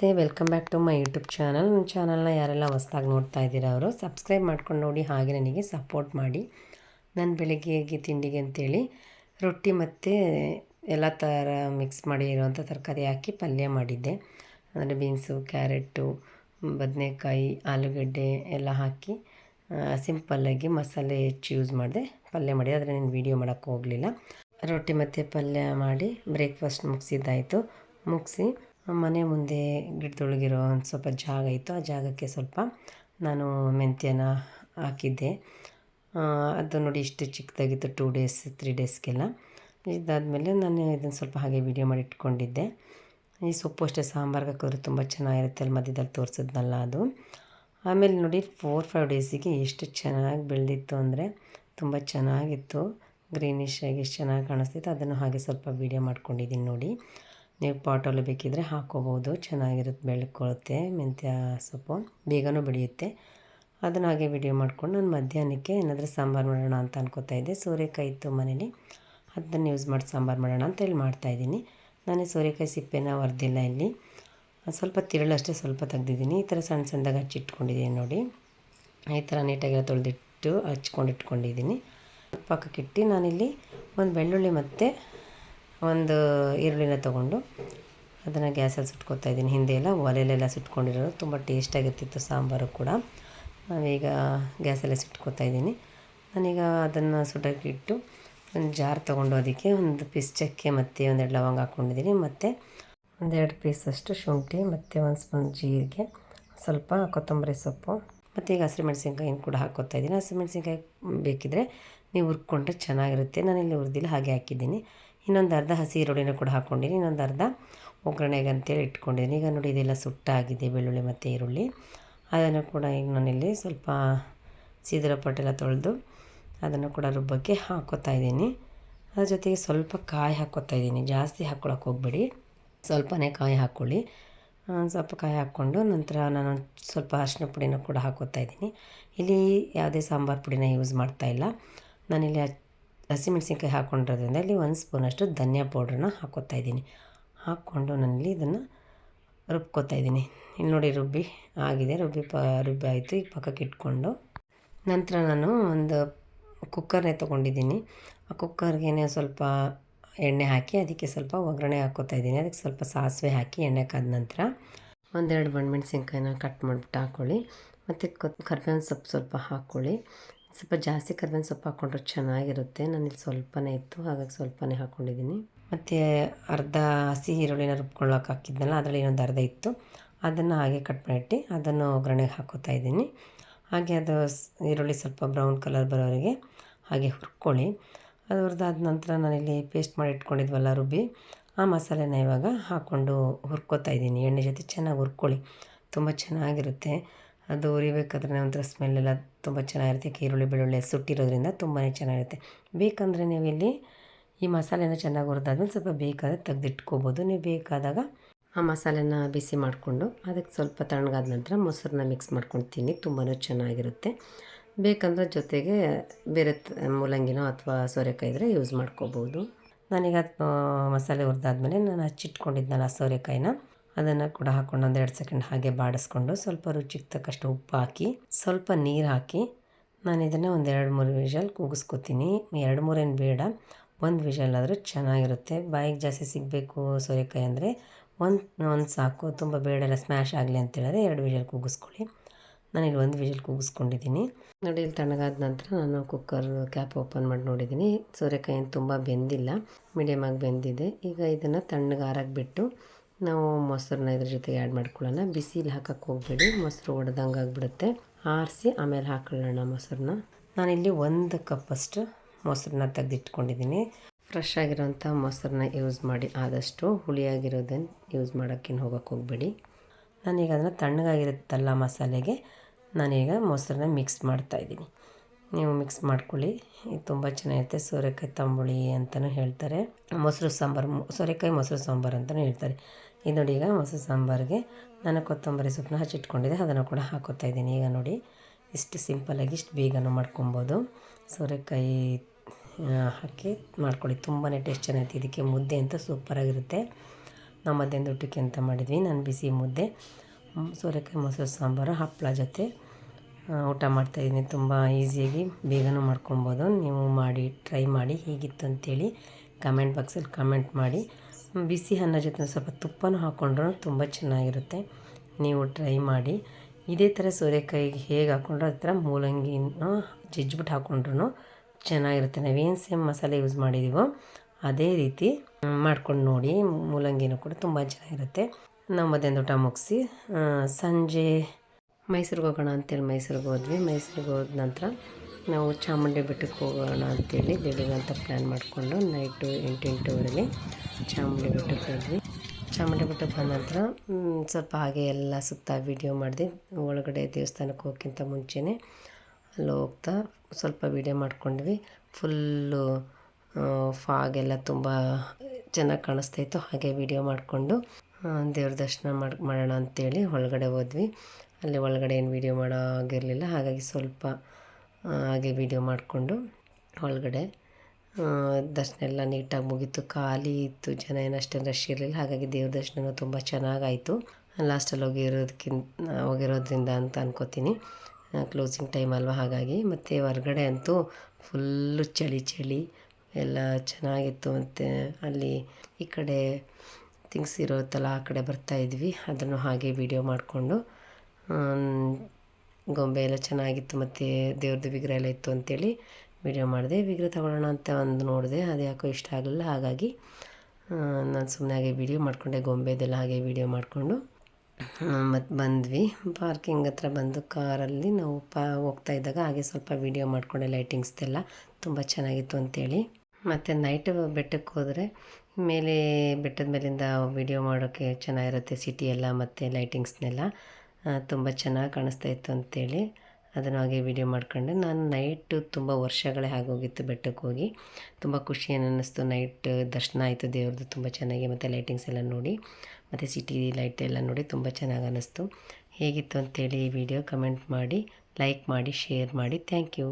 ನಮಸ್ತೆ, welcome back to my YouTube channel. ನನ್ನ ಚಾನಲ್ನ ಯಾರೆಲ್ಲ ಹೊಸ್ದಾಗಿ ನೋಡ್ತಾ ಇದ್ದೀರಾ ಅವರು, ಸಬ್ಸ್ಕ್ರೈಬ್ ಮಾಡ್ಕೊಂಡು ನೋಡಿ, ಹಾಗೆ ನನಗೆ ಸಪೋರ್ಟ್ ಮಾಡಿ. ನಾನು ಬೆಳಿಗ್ಗೆಗೆ ತಿಂಡಿಗೆ ಅಂತೇಳಿ ರೊಟ್ಟಿ ಮತ್ತು ಎಲ್ಲ ಥರ ಮಿಕ್ಸ್ ಮಾಡಿ ಇರುವಂಥ ತರಕಾರಿ ಹಾಕಿ ಪಲ್ಯ ಮಾಡಿದ್ದೆ. ಅಂದರೆ ಬೀನ್ಸು, ಕ್ಯಾರೆಟು, ಬದನೆಕಾಯಿ, ಆಲೂಗಡ್ಡೆ ಎಲ್ಲ ಹಾಕಿ ಸಿಂಪಲ್ಲಾಗಿ ಮಸಾಲೆ ಹೆಚ್ಚು ಯೂಸ್ ಮಾಡಿದೆ. ಪಲ್ಯ ಮಾಡಿದೆ ಆದರೆ ನಾನು ವೀಡಿಯೋ ಮಾಡೋಕ್ಕೆ ಹೋಗಲಿಲ್ಲ. ರೊಟ್ಟಿ ಮತ್ತು ಪಲ್ಯ ಮಾಡಿ ಬ್ರೇಕ್ಫಾಸ್ಟ್ ಮುಗಿಸಿದ್ದಾಯಿತು. ಮುಗಿಸಿ ಮನೆ ಮುಂದೆ ಗಿಡದೊಳಗಿರೋ ಒಂದು ಸ್ವಲ್ಪ ಜಾಗ ಇತ್ತು. ಆ ಜಾಗಕ್ಕೆ ಸ್ವಲ್ಪ ನಾನು ಮೆಂತ್ಯನ ಹಾಕಿದ್ದೆ. ಅದು ನೋಡಿ ಇಷ್ಟು ಚಿಕ್ಕದಾಗಿತ್ತು ಟೂ ಡೇಸ್ ತ್ರೀ ಡೇಸ್ಗೆಲ್ಲ ಇದಾದಮೇಲೆ ನಾನು ಇದನ್ನು ಸ್ವಲ್ಪ ಹಾಗೆ ವೀಡಿಯೋ ಮಾಡಿ ಇಟ್ಕೊಂಡಿದ್ದೆ. ಈ ಸೊಪ್ಪು ಅಷ್ಟೇ ಸಾಂಬಾರ್ಗೆ ಹಾಕಿದ್ರೆ ತುಂಬ ಚೆನ್ನಾಗಿರುತ್ತೆ. ಅಲ್ಲಿ ಮಧ್ಯದಲ್ಲಿ ತೋರಿಸಿದ್ನಲ್ಲ ಅದು. ಆಮೇಲೆ ನೋಡಿ ಫೋರ್ ಫೈವ್ ಡೇಸಿಗೆ ಎಷ್ಟು ಚೆನ್ನಾಗಿ ಬೆಳೆದಿತ್ತು ಅಂದರೆ ತುಂಬ ಚೆನ್ನಾಗಿತ್ತು. ಗ್ರೀನಿಶ್ ಆಗಿ ಎಷ್ಟು ಚೆನ್ನಾಗಿ ಕಾಣಿಸ್ತಿತ್ತು. ಅದನ್ನು ಹಾಗೆ ಸ್ವಲ್ಪ ವೀಡಿಯೋ ಮಾಡ್ಕೊಂಡಿದ್ದೀನಿ ನೋಡಿ. ನೀವು ಪಾಟಲ್ಲಿ ಬೇಕಿದ್ದರೆ ಹಾಕ್ಕೋಬೋದು ಚೆನ್ನಾಗಿರುತ್ತೆ ಬೆಳ್ಕೊಳ್ಳುತ್ತೆ, ಮೆಂತ್ಯ ಸೊಪ್ಪು. ಬೇಗನೂ ಬೆಳೆಯುತ್ತೆ. ಅದನ್ನು ಹಾಗೆ ವಿಡಿಯೋ ಮಾಡ್ಕೊಂಡು ನಾನು ಮಧ್ಯಾಹ್ನಕ್ಕೆ ಏನಾದರೂ ಸಾಂಬಾರು ಮಾಡೋಣ ಅಂತ ಅನ್ಕೋತಾ ಇದ್ದೆ. ಸೋರೆಕಾಯಿ ಇತ್ತು ಮನೇಲಿ. ಅದನ್ನು ಯೂಸ್ ಮಾಡಿ ಸಾಂಬಾರು ಮಾಡೋಣ ಅಂತ ಹೇಳಿ ಮಾಡ್ತಾಯಿದ್ದೀನಿ ನಾನು ಸೋರೆಕಾಯಿ ಸಿಪ್ಪೆನ ಹೊರ್ದಿಲ್ಲ ಇಲ್ಲಿ. ಸ್ವಲ್ಪ ತಿರುಳಷ್ಟೇ ಸ್ವಲ್ಪ ತೆಗ್ದಿದ್ದೀನಿ. ಈ ಥರ ಸಣ್ಣ ಸಣ್ಣದಾಗಿ ಹಚ್ಚಿಟ್ಕೊಂಡಿದ್ದೀನಿ ನೋಡಿ. ಈ ಥರ ನೀಟಾಗಿ ತೊಳೆದಿಟ್ಟು ಹಚ್ಕೊಂಡು ಇಟ್ಕೊಂಡಿದ್ದೀನಿ ಪಕ್ಕಕ್ಕಿಟ್ಟು ನಾನಿಲ್ಲಿ ಒಂದು ಬೆಳ್ಳುಳ್ಳಿ ಮತ್ತು ಒಂದು ಈರುಳ್ಳಿನ ತೊಗೊಂಡು ಅದನ್ನು ಗ್ಯಾಸಲ್ಲಿ ಸುಟ್ಕೊತಾ ಇದ್ದೀನಿ. ಹಿಂದೆ ಎಲ್ಲ ಒಲೆಯಲ್ಲೆಲ್ಲ ಸುಟ್ಕೊಂಡಿರೋದು. ತುಂಬ ಟೇಸ್ಟಾಗಿರ್ತಿತ್ತು ಸಾಂಬಾರು ಕೂಡ. ನಾವೀಗ ಗ್ಯಾಸಲ್ಲೇ ಸುಟ್ಕೋತಾ ಇದ್ದೀನಿ. ನಾನೀಗ ಅದನ್ನು ಸುಡೋಕ್ಕಿಟ್ಟು ಒಂದು ಜಾರ್ ತೊಗೊಂಡು ಅದಕ್ಕೆ ಒಂದು ಪೀಸ್ ಚಕ್ಕೆ ಮತ್ತು ಒಂದೆರಡು ಲವಂಗ ಹಾಕ್ಕೊಂಡಿದ್ದೀನಿ. ಮತ್ತು ಒಂದೆರಡು ಪೀಸಷ್ಟು ಶುಂಠಿ, ಮತ್ತು ಒಂದು ಸ್ಪೂನ್ ಜೀರಿಗೆ, ಸ್ವಲ್ಪ ಕೊತ್ತಂಬರಿ ಸೊಪ್ಪು, ಮತ್ತು ಈಗ ಹಸಿಮೆಣ್ಸಿನ್ಕಾಯಿನ ಕೂಡ ಹಾಕ್ಕೊತಾ ಇದ್ದೀನಿ. ಹಸಿಮೆಣ್ಸಿನ್ಕಾಯಿ ಬೇಕಿದ್ರೆ ನೀವು ಹುರ್ಕೊಂಡ್ರೆ ಚೆನ್ನಾಗಿರುತ್ತೆ. ನಾನಿಲ್ಲಿ ಹುರಿದಿಲ್ಲ, ಹಾಗೆ ಹಾಕಿದ್ದೀನಿ. ಇನ್ನೊಂದು ಅರ್ಧ ಹಸಿ ಈರುಳ್ಳಿನ ಕೂಡ ಹಾಕ್ಕೊಂಡಿದ್ದೀನಿ, ಇನ್ನೊಂದು ಅರ್ಧ ಒಗ್ಗರಣೆಗೆ ಅಂತೇಳಿ ಇಟ್ಕೊಂಡಿದ್ದೀನಿ. ಈಗ ನೋಡಿ ಇದೆಲ್ಲ ಸುಟ್ಟಾಗಿದೆ, ಬೆಳ್ಳುಳ್ಳಿ ಮತ್ತು ಈರುಳ್ಳಿ. ಅದನ್ನು ಕೂಡ ಈಗ ನಾನಿಲ್ಲಿ ಸ್ವಲ್ಪ ಸೀದರ ಪಟ್ಟೆಲ್ಲ ತೊಳೆದು ಅದನ್ನು ಕೂಡ ರುಬ್ಬಕ್ಕೆ ಹಾಕೋತಾ ಇದ್ದೀನಿ. ಅದ್ರ ಜೊತೆಗೆ ಸ್ವಲ್ಪ ಕಾಯಿ ಹಾಕೋತಾ ಇದ್ದೀನಿ. ಜಾಸ್ತಿ ಹಾಕ್ಕೊಳಕ್ಕೆ ಹೋಗಬೇಡಿ. ಸ್ವಲ್ಪನೇ ಕಾಯಿ ಹಾಕ್ಕೊಳ್ಳಿ ಸ್ವಲ್ಪ ಕಾಯಿ ಹಾಕ್ಕೊಂಡು ನಂತರ ನಾನು ಸ್ವಲ್ಪ ಅರಿಶಿನ ಪುಡಿನ ಕೂಡ ಹಾಕೋತಾ ಇದ್ದೀನಿ. ಇಲ್ಲಿ ಯಾವುದೇ ಸಾಂಬಾರು ಪುಡಿನ ಯೂಸ್ ಮಾಡ್ತಾ ಇಲ್ಲ. ನಾನಿಲ್ಲಿ ಹಸಿಮೆಣ್ಸಿನ್ಕಾಯಿ ಹಾಕ್ಕೊಂಡಿರೋದ್ರಿಂದ ಇಲ್ಲಿ ಒಂದು ಸ್ಪೂನಷ್ಟು ಧನಿಯಾ ಪೌಡ್ರನ್ನ ಹಾಕ್ಕೊತಾ ಇದ್ದೀನಿ. ಹಾಕ್ಕೊಂಡು ನಾನಿಲ್ಲಿ ಇದನ್ನು ರುಬ್ಕೊತಾ ಇದ್ದೀನಿ. ಇಲ್ಲಿ ನೋಡಿ ರುಬ್ಬಿ ಆಗಿದೆ. ರುಬ್ಬಿ ಪ, ರುಬ್ಬಿ ಆಯಿತು. ಈಗ ಪಕ್ಕಕ್ಕೆ ಇಟ್ಕೊಂಡು ನಂತರ ನಾನು ಒಂದು ಕುಕ್ಕರ್ನೇ ತೊಗೊಂಡಿದ್ದೀನಿ. ಆ ಕುಕ್ಕರ್ಗೆ ಸ್ವಲ್ಪ ಎಣ್ಣೆ ಹಾಕಿ ಅದಕ್ಕೆ ಸ್ವಲ್ಪ ಒಗ್ಗರಣೆ ಹಾಕ್ಕೊತಾ ಇದ್ದೀನಿ. ಅದಕ್ಕೆ ಸ್ವಲ್ಪ ಸಾಸಿವೆ ಹಾಕಿ ಎಣ್ಣೆ ಕಾದ ನಂತರ ಒಂದೆರಡು ಮೆಣಸಿನ್ಕಾಯಿನ ಕಟ್ ಮಾಡಿಬಿಟ್ಟು ಹಾಕ್ಕೊಳ್ಳಿ ಮತ್ತು ಕರ್ಬೇವಿನ ಸೊಪ್ಪು ಸ್ವಲ್ಪ ಹಾಕ್ಕೊಳ್ಳಿ ಸ್ವಲ್ಪ ಜಾಸ್ತಿ ಕರ್ಬೇವಿನ ಸೊಪ್ಪು ಹಾಕ್ಕೊಂಡ್ರೆ ಚೆನ್ನಾಗಿರುತ್ತೆ. ನಾನಿಲ್ಲಿ ಸ್ವಲ್ಪನೇ ಇತ್ತು, ಹಾಗಾಗಿ ಸ್ವಲ್ಪನೇ ಹಾಕ್ಕೊಂಡಿದ್ದೀನಿ ಮತ್ತು ಅರ್ಧ ಹಸಿ ಈರುಳ್ಳಿನ ರುಬ್ಕೊಳ್ಳೋಕೆ ಹಾಕಿದ್ನಲ್ಲ, ಅದರಲ್ಲಿ ಇನ್ನೊಂದು ಅರ್ಧ ಇತ್ತು. ಅದನ್ನು ಹಾಗೆ ಕಟ್ ಮಾಡಿಟ್ಟು ಅದನ್ನು ಒಗ್ಗರಣೆಗೆ ಹಾಕೋತಾ ಇದ್ದೀನಿ. ಹಾಗೆ ಅದು ಈರುಳ್ಳಿ ಸ್ವಲ್ಪ ಬ್ರೌನ್ ಕಲರ್ ಬರೋವರೆಗೆ ಹಾಗೆ ಹುರ್ಕೊಳ್ಳಿ. ಅದು ಹುರಿದಾದ ನಂತರ ನಾನಿಲ್ಲಿ ಪೇಸ್ಟ್ ಮಾಡಿ ಇಟ್ಕೊಂಡಿದ್ವಲ್ಲ ರುಬ್ಬಿ, ಆ ಮಸಾಲೆನ ಇವಾಗ ಹಾಕ್ಕೊಂಡು ಹುರ್ಕೋತಾ ಇದ್ದೀನಿ. ಎಣ್ಣೆ ಜೊತೆ ಚೆನ್ನಾಗಿ ಹುರ್ಕೊಳ್ಳಿ. ತುಂಬ ಚೆನ್ನಾಗಿರುತ್ತೆ. ಅದು ಉರಿಬೇಕಾದ್ರೆ ಒಂಥರ ಸ್ಮೆಲ್ಲೆಲ್ಲ ತುಂಬ ಚೆನ್ನಾಗಿರುತ್ತೆ. ಈರುಳ್ಳಿ, ಬೆಳ್ಳುಳ್ಳಿ ಸುಟ್ಟಿರೋದ್ರಿಂದ ತುಂಬಾ ಚೆನ್ನಾಗಿರುತ್ತೆ. ಬೇಕಂದರೆ ನೀವು ಇಲ್ಲಿ ಈ ಮಸಾಲೆನ ಚೆನ್ನಾಗಿ ಹುರಿದಾದ್ಮೇಲೆ ಸ್ವಲ್ಪ ಬೇಕಾದರೆ ತೆಗೆದಿಟ್ಕೋಬೋದು. ನೀವು ಬೇಕಾದಾಗ ಆ ಮಸಾಲೆನ ಬಿಸಿ ಮಾಡಿಕೊಂಡು ಅದಕ್ಕೆ ಸ್ವಲ್ಪ ತಣ್ಣಗಾದ ನಂತರ ಮೊಸರನ್ನ ಮಿಕ್ಸ್ ಮಾಡ್ಕೊಂಡು ತಿನ್ನಿ ತುಂಬಾ ಚೆನ್ನಾಗಿರುತ್ತೆ. ಬೇಕಂದ್ರೆ ಜೊತೆಗೆ ಬೇರೆ ಮೂಲಂಗಿನೋ ಅಥವಾ ಸೋರೆಕಾಯಿ ಇದ್ದರೆ ಯೂಸ್ ಮಾಡ್ಕೋಬೋದು. ನನಗೆ ಮಸಾಲೆ ಹುರಿದಾದ್ಮೇಲೆ ನಾನು ಹಚ್ಚಿಟ್ಕೊಂಡಿದ್ನಲ್ಲ ಸೋರೆಕಾಯಿನ ಅದನ್ನು ಕೂಡ ಹಾಕ್ಕೊಂಡು ಒಂದು ಎರಡು ಸೆಕೆಂಡ್ ಹಾಗೆ ಬಾಡಿಸ್ಕೊಂಡು ಸ್ವಲ್ಪ ರುಚಿಗೆ ತಕ್ಕಷ್ಟು ಉಪ್ಪು ಹಾಕಿ, ಸ್ವಲ್ಪ ನೀರು ಹಾಕಿ ನಾನು ಇದನ್ನು ಒಂದು ಎರಡು ಮೂರು ವಿಷಲ್ ಕೂಗಿಸ್ಕೊತೀನಿ. ಎರಡು ಮೂರೇನು ಬೇಡ, ಒಂದು ವಿಷಲ್ ಆದರೂ ಚೆನ್ನಾಗಿರುತ್ತೆ. ಬಾಯಿಗೆ ಜಾಸ್ತಿ ಸಿಗಬೇಕು ಸೋರೆಕಾಯಿ ಅಂದರೆ ಒಂದು ಒಂದು ಸಾಕು, ತುಂಬ ಬೇಡಲ್ಲ ಸ್ಮ್ಯಾಶ್ ಆಗಲಿ ಅಂತೇಳಿದ್ರೆ ಎರಡು ವಿಷಲ್ ಕೂಗಿಸ್ಕೊಳ್ಳಿ. ಇಲ್ಲಿ ಒಂದು ವಿಷಲ್ ಕೂಗಿಸ್ಕೊಂಡಿದ್ದೀನಿ. ನೋಡಿ, ಇಲ್ಲಿ ತಣ್ಣಗಾದ ನಂತರ ನಾನು ಕುಕ್ಕರ್ ಕ್ಯಾಪ್ ಓಪನ್ ಮಾಡಿ ನೋಡಿದ್ದೀನಿ ಸೋರೆಕಾಯಿ ತುಂಬ ಬೆಂದಿಲ್ಲ ಮೀಡಿಯಮ್ ಆಗಿ ಬೆಂದಿದೆ. ಈಗ ಇದನ್ನು ತಣ್ಣಗೆ ಆರಕ್ಕೆ ಬಿಟ್ಟು ನಾವು ಮೊಸರನ್ನ ಇದ್ರ ಜೊತೆಗೆ ಆ್ಯಡ್ ಮಾಡ್ಕೊಳ್ಳೋಣ. ಬಿಸಿಲಿ ಹಾಕಕ್ಕೆ ಹೋಗಬೇಡಿ. ಮೊಸರು ಒಡೆದಂಗೆ ಆಗಿಬಿಡುತ್ತೆ. ಆರಿಸಿ ಆಮೇಲೆ ಹಾಕೊಳ್ಳೋಣ ಮೊಸರನ್ನ. ನಾನಿಲ್ಲಿ ಒಂದು ಕಪ್ಪಷ್ಟು ಮೊಸರನ್ನ ತೆಗೆದಿಟ್ಕೊಂಡಿದ್ದೀನಿ. ಫ್ರೆಶ್ ಆಗಿರೋಂಥ ಮೊಸರನ್ನ ಯೂಸ್ ಮಾಡಿ ಆದಷ್ಟು ಹುಳಿಯಾಗಿರೋದನ್ನು ಯೂಸ್ ಮಾಡೋಕ್ಕೇನು ಹೋಗೋಕ್ಕೆ ಹೋಗಬೇಡಿ. ನಾನೀಗ ಅದನ್ನು ತಣ್ಣಗಾಗಿರುತ್ತಲ್ಲ ಮಸಾಲೆಗೆ, ನಾನೀಗ ಮೊಸರನ್ನ ಮಿಕ್ಸ್ ಮಾಡ್ತಾಯಿದ್ದೀನಿ ನೀವು ಮಿಕ್ಸ್ ಮಾಡ್ಕೊಳ್ಳಿ. ಇದು ತುಂಬ ಚೆನ್ನಾಗಿರುತ್ತೆ. ಸೋರೆಕಾಯಿ ತಂಬುಳಿ ಅಂತಲೂ ಹೇಳ್ತಾರೆ. ಮೊಸರು ಸಾಂಬಾರು, ಸೋರೆಕಾಯಿ ಮೊಸರು ಸಾಂಬಾರು ಅಂತಲೂ ಹೇಳ್ತಾರೆ. ಇದು ನೋಡಿ ಈಗ ಮೊಸರು ಸಾಂಬಾರಿಗೆ ನಾನು ಕೊತ್ತಂಬರಿ ಸೊಪ್ಪನ್ನ ಹಚ್ಚಿಟ್ಕೊಂಡಿದ್ದೆ, ಅದನ್ನು ಕೂಡ ಹಾಕೋತಾ ಇದ್ದೀನಿ. ಈಗ ನೋಡಿ, ಇಷ್ಟು ಸಿಂಪಲಾಗಿ ಇಷ್ಟು ಬೇಗನೂ ಮಾಡ್ಕೊಬೋದು. ಸೋರೆಕಾಯಿ ಹಾಕಿ ಮಾಡ್ಕೊಳ್ಳಿ. ತುಂಬಾ ಟೇಸ್ಟ್ ಚೆನ್ನಾಗಿತ್ತು ಇದಕ್ಕೆ ಮುದ್ದೆ ಅಂತ ಸೂಪರಾಗಿರುತ್ತೆ ನಾವು ಮಧ್ಯಾಹ್ನದ ಊಟಕ್ಕೆ ಅಂತ ಮಾಡಿದ್ವಿ? ನಾನು ಬಿಸಿ ಮುದ್ದೆ ಸೋರೆಕಾಯಿ ಮೊಸರು ಸಾಂಬಾರು ಹಪ್ಪಳ ಜೊತೆ. ಊಟ ಮಾಡ್ತಾಯಿದ್ದೀನಿ ತುಂಬ ಈಸಿಯಾಗಿ ಬೇಗನೂ ಮಾಡ್ಕೊಬೋದು. ನೀವು ಮಾಡಿ ಟ್ರೈ ಮಾಡಿ, ಹೇಗಿತ್ತು ಅಂತೇಳಿ ಕಮೆಂಟ್ ಬಾಕ್ಸಲ್ಲಿ ಕಮೆಂಟ್ ಮಾಡಿ. ಬಿಸಿ ಅನ್ನ ಜೊತೆ ಸ್ವಲ್ಪ ತುಪ್ಪನೂ ಹಾಕ್ಕೊಂಡ್ರೂ ತುಂಬ ಚೆನ್ನಾಗಿರುತ್ತೆ. ನೀವು ಟ್ರೈ ಮಾಡಿ. ಇದೇ ಥರ ಸೋರೆಕಾಯಿಗೆ ಹೇಗೆ ಹಾಕ್ಕೊಂಡ್ರೆ ಆ ಥರ ಮೂಲಂಗಿನ ಜಜ್ಜಿಬಿಟ್ಟು ಹಾಕ್ಕೊಂಡ್ರು ಚೆನ್ನಾಗಿರುತ್ತೆ. ನಾವೇನು ಸೇಮ್ ಮಸಾಲೆ ಯೂಸ್ ಮಾಡಿದ್ದೀವೋ ಅದೇ ರೀತಿ ಮಾಡ್ಕೊಂಡು ನೋಡಿ, ಮೂಲಂಗಿನೂ ಕೂಡ ತುಂಬ ಚೆನ್ನಾಗಿರುತ್ತೆ. ನಾವು ಮಧ್ಯಾಹ್ನ ಊಟ ಮುಗಿಸಿ ಸಂಜೆ ಮೈಸೂರಿಗೆ ಹೋಗೋಣ ಅಂತೇಳಿ ಮೈಸೂರಿಗೆ ಹೋದ್ವಿ. ಮೈಸೂರಿಗೆ ಹೋದ ನಂತರ ನಾವು ಚಾಮುಂಡಿ ಬೆಟ್ಟಕ್ಕೆ ಹೋಗೋಣ ಅಂತೇಳಿ ಬೆಳಿಗ್ಗೆ ಅಂತ ಪ್ಲ್ಯಾನ್ ಮಾಡಿಕೊಂಡು ನೈಟು ಎಂಟು ಚಾಮುಂಡಿ ಬೆಟ್ಟಕ್ಕೆ ಹೋದ್ವಿ. ಚಾಮುಂಡಿ ಬೆಟ್ಟಕ್ಕೆ ಬಂದ ನಂತರ ಸ್ವಲ್ಪ ಹಾಗೆ ಎಲ್ಲ ಸುತ್ತ ವೀಡಿಯೋ ಮಾಡಿದೆ. ಒಳಗಡೆ ದೇವಸ್ಥಾನಕ್ಕೆ ಹೋಗೋಕ್ಕಿಂತ ಮುಂಚೆನೇ ಅಲ್ಲಿ ಹೋಗ್ತಾ ಸ್ವಲ್ಪ ವೀಡಿಯೋ ಮಾಡಿಕೊಂಡ್ವಿ. ಫುಲ್ಲು ಫಾಗ್ ಎಲ್ಲ ತುಂಬ ಚೆನ್ನಾಗಿ ಕಾಣಿಸ್ತಾ ಇತ್ತು. ಹಾಗೆ ವಿಡಿಯೋ ಮಾಡಿಕೊಂಡು ದೇವ್ರ ದರ್ಶನ ಮಾಡಿ, ಮಾಡೋಣ ಅಂತೇಳಿ ಒಳಗಡೆ ಹೋದ್ವಿ. ಅಲ್ಲಿ ಒಳಗಡೆ ಏನು ವೀಡಿಯೋ ಮಾಡೋಗಿರಲಿಲ್ಲ ಹಾಗಾಗಿ ಸ್ವಲ್ಪ ಹಾಗೆ ವೀಡಿಯೋ ಮಾಡಿಕೊಂಡು ಒಳಗಡೆ ದರ್ಶನ ಎಲ್ಲ ನೀಟಾಗಿ ಮುಗೀತು. ಖಾಲಿ ಇತ್ತು, ಜನ ಏನು ಅಷ್ಟೇನು ರಶ್ ಇರಲಿಲ್ಲ. ಹಾಗಾಗಿ ದೇವ್ರ ದರ್ಶನ ತುಂಬ ಚೆನ್ನಾಗಾಯಿತು. ಲಾಸ್ಟಲ್ಲಿ ಹೋಗಿರೋದಕ್ಕಿಂತ ಹೋಗಿರೋದ್ರಿಂದ ಅಂತ ಅನ್ಕೋತೀನಿ. ಕ್ಲೋಸಿಂಗ್ ಟೈಮ್ ಅಲ್ವಾ ಹಾಗಾಗಿ. ಮತ್ತು ಹೊರಗಡೆ ಅಂತೂ ಫುಲ್ಲು ಚಳಿ ಚಳಿ. ಎಲ್ಲ ಚೆನ್ನಾಗಿತ್ತು. ಮತ್ತು ಅಲ್ಲಿ ಈ ಕಡೆ ಥಿಂಗ್ಸ್ ಇರುತ್ತಲ್ಲ, ಆ ಕಡೆ ಬರ್ತಾ ಇದ್ವಿ. ಅದನ್ನು ಹಾಗೆ ವೀಡಿಯೋ ಮಾಡಿಕೊಂಡು ಗೊಂಬೆ ಎಲ್ಲ ಚೆನ್ನಾಗಿತ್ತು ಮತ್ತು ದೇವ್ರದ್ದು ವಿಗ್ರಹ ಎಲ್ಲ ಇತ್ತು ಅಂತೇಳಿ ವಿಡಿಯೋ ಮಾಡಿದೆ. ವಿಗ್ರಹ ತಗೊಳ್ಳೋಣ ಅಂತ ಒಂದು ನೋಡಿದೆ, ಅದು ಯಾಕೋ ಇಷ್ಟ ಆಗಲಿಲ್ಲ. ಹಾಗಾಗಿ ನಾನು ಸುಮ್ಮನೆ ಹಾಗೆ ವಿಡಿಯೋ ಮಾಡಿಕೊಂಡೆ, ಗೊಂಬೆದೆಲ್ಲ ಹಾಗೆ ವಿಡಿಯೋ ಮಾಡಿಕೊಂಡು. ಮತ್ತು ಬಂದ್ವಿ. ಪಾರ್ಕಿಂಗ್ ಹತ್ರ ಬಂದು ಕಾರಲ್ಲಿ ನಾವು ಪ, ಹೋಗ್ತಾ ಇದ್ದಾಗ ಹಾಗೆ ಸ್ವಲ್ಪ ವೀಡಿಯೋ ಮಾಡಿಕೊಂಡೆ ಲೈಟಿಂಗ್ಸ್ದೆಲ್ಲ ತುಂಬ ಚೆನ್ನಾಗಿತ್ತು ಅಂತೇಳಿ. ಮತ್ತು ನೈಟ್ ಬೆಟ್ಟಕ್ಕೆ ಹೋದರೆ ಮೇಲೆ, ಬೆಟ್ಟದ ಮೇಲಿಂದ ವೀಡಿಯೋ ಮಾಡೋಕ್ಕೆ ಚೆನ್ನಾಗಿರುತ್ತೆ ಸಿಟಿ ಎಲ್ಲ ಮತ್ತು ಲೈಟಿಂಗ್ಸ್ನೆಲ್ಲ ತುಂಬ ಚೆನ್ನಾಗಿ ಕಾಣಿಸ್ತಾ ಇತ್ತು ಅಂತೇಳಿ ಅದನ್ನು ಹಾಗೆ ವೀಡಿಯೋ ಮಾಡ್ಕೊಂಡೆ. ನಾನು ನೈಟು ತುಂಬ ವರ್ಷಗಳೇ ಆಗೋಗಿತ್ತು ಬೆಟ್ಟಕ್ಕೆ ಹೋಗಿ. ತುಂಬ ಖುಷಿ ಅನ್ನಿಸ್ತು. ನೈಟ್ ದರ್ಶನ ಆಯಿತು ದೇವ್ರದ್ದು ತುಂಬ ಚೆನ್ನಾಗಿ. ಮತ್ತು ಲೈಟಿಂಗ್ಸ್ ಎಲ್ಲ ನೋಡಿ, ಮತ್ತು ಸಿಟಿ ಲೈಟ್ ಎಲ್ಲ ನೋಡಿ ತುಂಬ ಚೆನ್ನಾಗಿ ಅನ್ನಿಸ್ತು. ಹೇಗಿತ್ತು ಅಂತೇಳಿ ಈ ವಿಡಿಯೋ ಕಮೆಂಟ್ ಮಾಡಿ ಲೈಕ್ ಮಾಡಿ ಶೇರ್ ಮಾಡಿ. Thank you